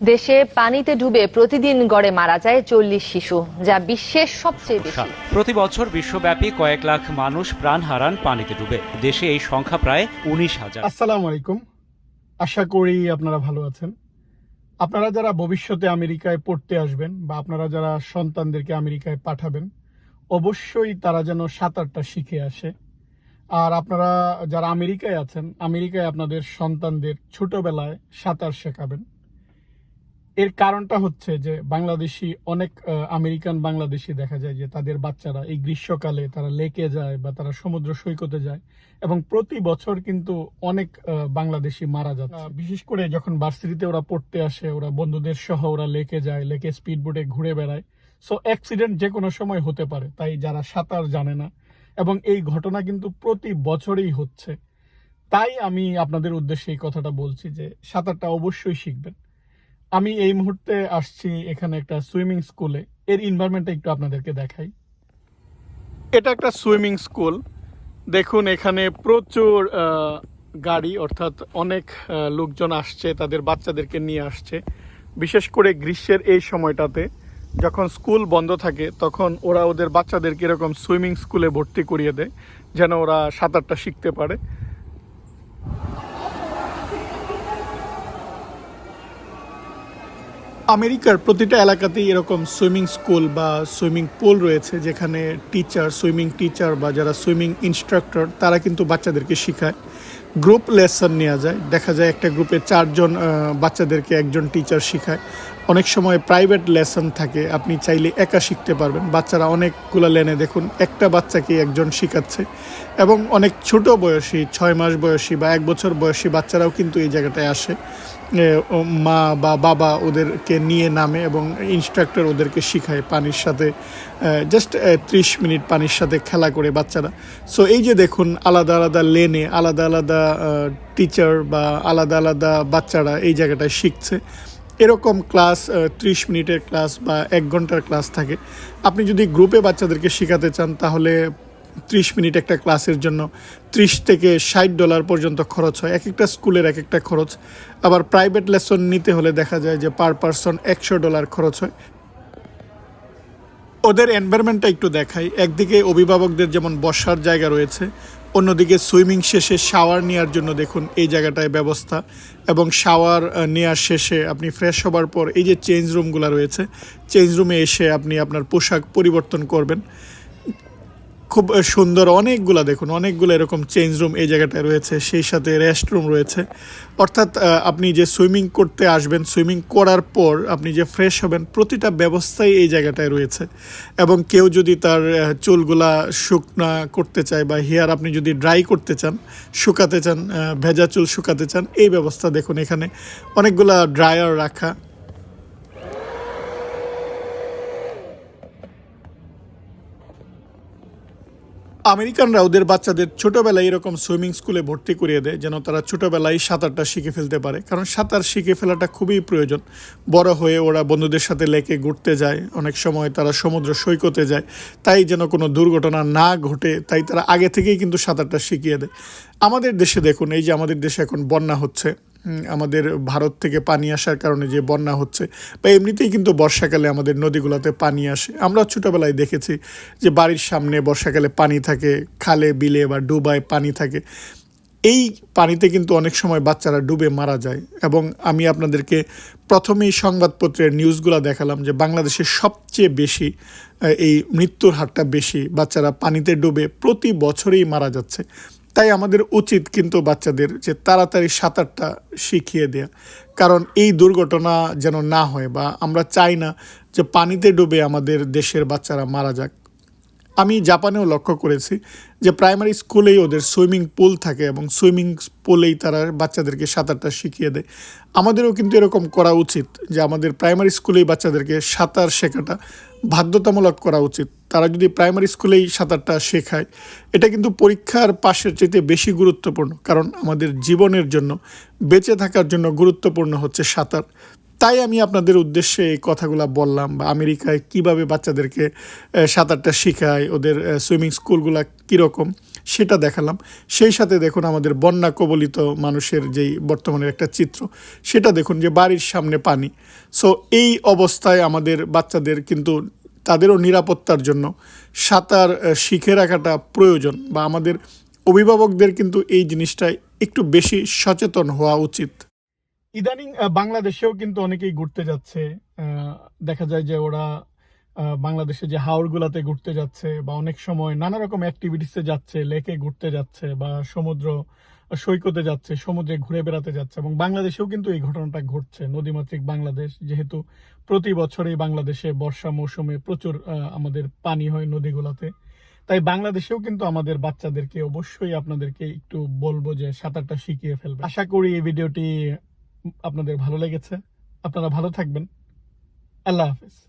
দেশে পানিতে ডুবে প্রতিদিন গড়ে মারা যায় চল্লিশ শিশু যা বিশ্বের সবচেয়ে বেশি। প্রতি বছর বিশ্বব্যাপী কয়েক লাখ মানুষ প্রাণ হারান পানিতে ডুবে। দেশে এই সংখ্যা প্রায় উনিশ হাজার। আসসালামু আলাইকুম। আশা করি আপনারা ভালো আছেন। আপনারা যারা ভবিষ্যতে আমেরিকায় পড়তে আসবেন বা আপনারা যারা সন্তানদেরকে আমেরিকায় পাঠাবেন অবশ্যই তারা যেন সাঁতারটা শিখে আসে। আর আপনারা যারা আমেরিকায় আছেন আমেরিকায় আপনাদের সন্তানদের ছোটবেলায় সাঁতার শেখাবেন। এর কারণটা হচ্ছে যে বাংলাদেশি অনেক আমেরিকান বাংলাদেশি দেখা যায় যে তাদের বাচ্চারা এই গ্রীষ্মকালে তারা লেকে যায় বা তারা সমুদ্র সৈকতে যায় এবং প্রতি বছর কিন্তু অনেক বাংলাদেশি মারা যাচ্ছে। বিশেষ করে যখন ভার্সিটিতে ওরা পড়তে আসে, ওরা বন্ধুদের সহ ওরা লেকে যায়, লেকে স্পিড বোটে ঘুরে বেড়ায়। সো অ্যাক্সিডেন্ট যে কোনো সময় হতে পারে, তাই যারা সাঁতার জানে না। এবং এই ঘটনা কিন্তু প্রতি বছরেই হচ্ছে। তাই আমি আপনাদের উদ্দেশ্যে এই কথাটা বলছি যে সাঁতারটা অবশ্যই শিখবেন। আমি এই মুহূর্তে আসছি এখানে একটা সুইমিং স্কুলে। এর এনভায়রনমেন্টটা একটু আপনাদেরকে দেখাই। এটা একটা সুইমিং স্কুল। দেখুন, এখানে প্রচুর গাড়ি, অর্থাৎ অনেক লোকজন আসছে, তাদের বাচ্চাদেরকে নিয়ে আসছে। বিশেষ করে গ্রীষ্মের এই সময়টাতে যখন স্কুল বন্ধ থাকে, তখন ওরা ওদের বাচ্চাদেরকে এরকম সুইমিং স্কুলে ভর্তি করিয়ে দেয়, যেন ওরা সাঁতারটা শিখতে পারে। আমেরিকার প্রতিটা এলাকাতেই এরকম সুইমিং স্কুল বা সুইমিং পুল রয়েছে যেখানে টিচার সুইমিং টিচার বা যারা সুইমিং ইনস্ট্রাক্টর তারা কিন্তু বাচ্চাদেরকে শেখায়। গ্রুপ লেসন নেওয়া যায়। দেখা যায় একটা গ্রুপে চারজন বাচ্চাদেরকে একজন টিচার শেখায়। অনেক সময় প্রাইভেট লেসন থাকে, আপনি চাইলে একা শিখতে পারবেন। বাচ্চারা অনেকগুলো লেনে দেখুন, একটা বাচ্চাকে একজন শেখাচ্ছে এবং অনেক ছোট বয়সী, ছয় মাস বয়সী বা এক বছর বয়সী বাচ্চারাও কিন্তু এই জায়গাটায় আসে। মা বা বাবা ওদেরকে নিয়ে নামে এবং ইনস্ট্রাক্টর ওদেরকে শিখায় পানির সাথে জাস্ট ত্রিশ মিনিট পানির সাথে খেলা করে বাচ্চারা। সো এই যে দেখুন, আলাদা আলাদা লেনে, আলাদা আলাদা টিচার বা আলাদা আলাদা বাচ্চারা এই জায়গাটায় শিখছে। এরকম ক্লাস ত্রিশ মিনিটের ক্লাস বা এক ঘণ্টার ক্লাস থাকে। আপনি যদি গ্রুপে বাচ্চাদেরকে শেখাতে চান, তাহলে ত্রিশ মিনিট একটা ক্লাসের জন্য ত্রিশ থেকে ষাট ডলার পর্যন্ত খরচ হয়। এক একটা স্কুলের এক একটা খরচ। আবার প্রাইভেট লেসন নিতে হলে দেখা যায় যে পার পারসন একশো ডলার খরচ হয়। ওদের এনভায়রনমেন্টটা একটু দেখাই। একদিকে অভিভাবকদের যেমন বসার জায়গা রয়েছে, অন্যদিকে সুইমিং শেষে শাওয়ার নেওয়ার জন্য দেখুন এই জায়গাটায় ব্যবস্থা এবং শাওয়ার নেওয়ার শেষে আপনি ফ্রেশ হবার পর এই যে চেঞ্জ রুমগুলো রয়েছে চেঞ্জ রুমে এসে আপনি আপনার পোশাক পরিবর্তন করবেন। খুব সুন্দর অনেকগুলা দেখুন, অনেকগুলো এরকম চেঞ্জ রুম এই জায়গাটায় রয়েছে, সেই সাথে রেস্ট রুম রয়েছে। অর্থাৎ আপনি যে সুইমিং করতে আসবেন সুইমিং করার পর আপনি যে ফ্রেশ হবেন, প্রতিটা ব্যবস্থাই এই জায়গাটায় রয়েছে। এবং কেউ যদি তার চুলগুলা শুকনা করতে চায় বা হেয়ার আপনি যদি ড্রাই করতে চান, শুকাতে চান ভেজা চুল শুকাতে চান, এই ব্যবস্থা দেখুন এখানে। অনেকগুলা ড্রায়ার রাখা আমেরিকানরা ওদের বাচ্চাদের ছোটবেলায় এরকম সুইমিং স্কুলে ভর্তি করিয়ে দেয়, যেন তারা ছোটবেলায় সাঁতারটা শিখে ফেলতে পারে। কারণ সাঁতার শিখে ফেলাটা খুবই প্রয়োজন। বড় হয়ে ওরা বন্ধুদের সাথে লেকে ঘুরতে যায়, অনেক সময় তারা সমুদ্র সৈকতে যায়, তাই যেন কোনো দুর্ঘটনা না ঘটে, তাই তারা আগে থেকেই কিন্তু সাঁতারটা শিখিয়ে দেয়। আমাদের দেশে দেখুন, এই যে আমাদের দেশে এখন বন্যা হচ্ছে আমাদের ভারত থেকে পানি আসার কারণে যে বন্যা হচ্ছে, বা এমনিতেই কিন্তু বর্ষাকালে আমাদের নদীগুলোতে পানি আসে। আমরা ছোটোবেলায় দেখেছি যে বাড়ির সামনে বর্ষাকালে পানি থাকে, খালে, বিলে বা ডুবায় পানি থাকে। এই পানিতে কিন্তু অনেক সময় বাচ্চারা ডুবে মারা যায়। এবং আমি আপনাদেরকে প্রথমেই সংবাদপত্রের নিউজগুলো দেখালাম যে বাংলাদেশে সবচেয়ে বেশি এই মৃত্যুর হারটা বেশি, বাচ্চারা পানিতে ডুবে প্রতি বছরেই মারা যাচ্ছে। তাই আমাদের উচিত কিন্তু বাচ্চাদের যে তাড়াতাড়ি সাঁতারটা শিখিয়ে দেয়া। কারণ এই দুর্ঘটনা যেন না হয় বা আমরা চাই না যে পানিতে ডুবে আমাদের দেশের বাচ্চারা মারা যাক। আমি জাপানেও লক্ষ্য করেছি যে প্রাইমারি স্কুলেই ওদের সুইমিং পুল থাকে এবং সুইমিং পুলেই তারা বাচ্চাদেরকে সাঁতারটা শিখিয়ে দেয়। আমাদেরও কিন্তু এরকম করা উচিত যে আমাদের প্রাইমারি স্কুলেই বাচ্চাদেরকে সাঁতার শেখাটা বাধ্যতামূলক করা উচিত। তারা যদি প্রাইমারি স্কুলেই সাঁতারটা শেখায়, এটা কিন্তু পরীক্ষার পাশের চাইতে বেশি গুরুত্বপূর্ণ। কারণ আমাদের জীবনের জন্য, বেঁচে থাকার জন্য গুরুত্বপূর্ণ হচ্ছে সাঁতার। তাই আমি আপনাদের উদ্দেশ্যে এই কথাগুলো বললাম, বা আমেরিকায় কীভাবে বাচ্চাদেরকে সাঁতারটা শেখায়, ওদের সুইমিং স্কুলগুলো কীরকম সেটা দেখালাম। সেই সাথে দেখুন আমাদের বন্যা কবলিত মানুষের যেই বর্তমানের একটা চিত্র, সেটা দেখুন যে বাড়ির সামনে পানি। সো এই অবস্থায় আমাদের বাচ্চাদের কিন্তু তাদেরও নিরাপত্তার জন্য সাঁতার শিখে রাখাটা প্রয়োজন, বা আমাদের অভিভাবকদের কিন্তু এই জিনিসটায় একটু বেশি সচেতন হওয়া উচিত। ইদানিং বাংলাদেশেও কিন্তু অনেকেই ঘুরতে যাচ্ছে। দেখা যায় যে ওরা বাংলাদেশে যে হাওড়গুলাতে ঘুরতে যাচ্ছে বা অনেক সময় নানা রকম অ্যাক্টিভিটিসে যাচ্ছে লেকে ঘুরতে যাচ্ছে বা সমুদ্র, সৈকতে যাচ্ছে, সমুদ্রে ঘুরে বেড়াতে যাচ্ছে এবং বাংলাদেশেও কিন্তু এই ঘটনাটা ঘটছে। নদীমাতৃক বাংলাদেশ, যেহেতু প্রতি বছরই বাংলাদেশে বর্ষা মৌসুমে প্রচুর আমাদের পানি হয় নদীগুলোতে, তাই বাংলাদেশেও কিন্তু আমাদের বাচ্চাদেরকে অবশ্যই আপনাদেরকে একটু বলব যে সাঁতারটা শিখিয়ে ফেলবে আশা করি এই ভিডিওটি আপনাদের ভালো লেগেছে। আপনারা ভালো থাকবেন। আল্লাহ হাফেজ।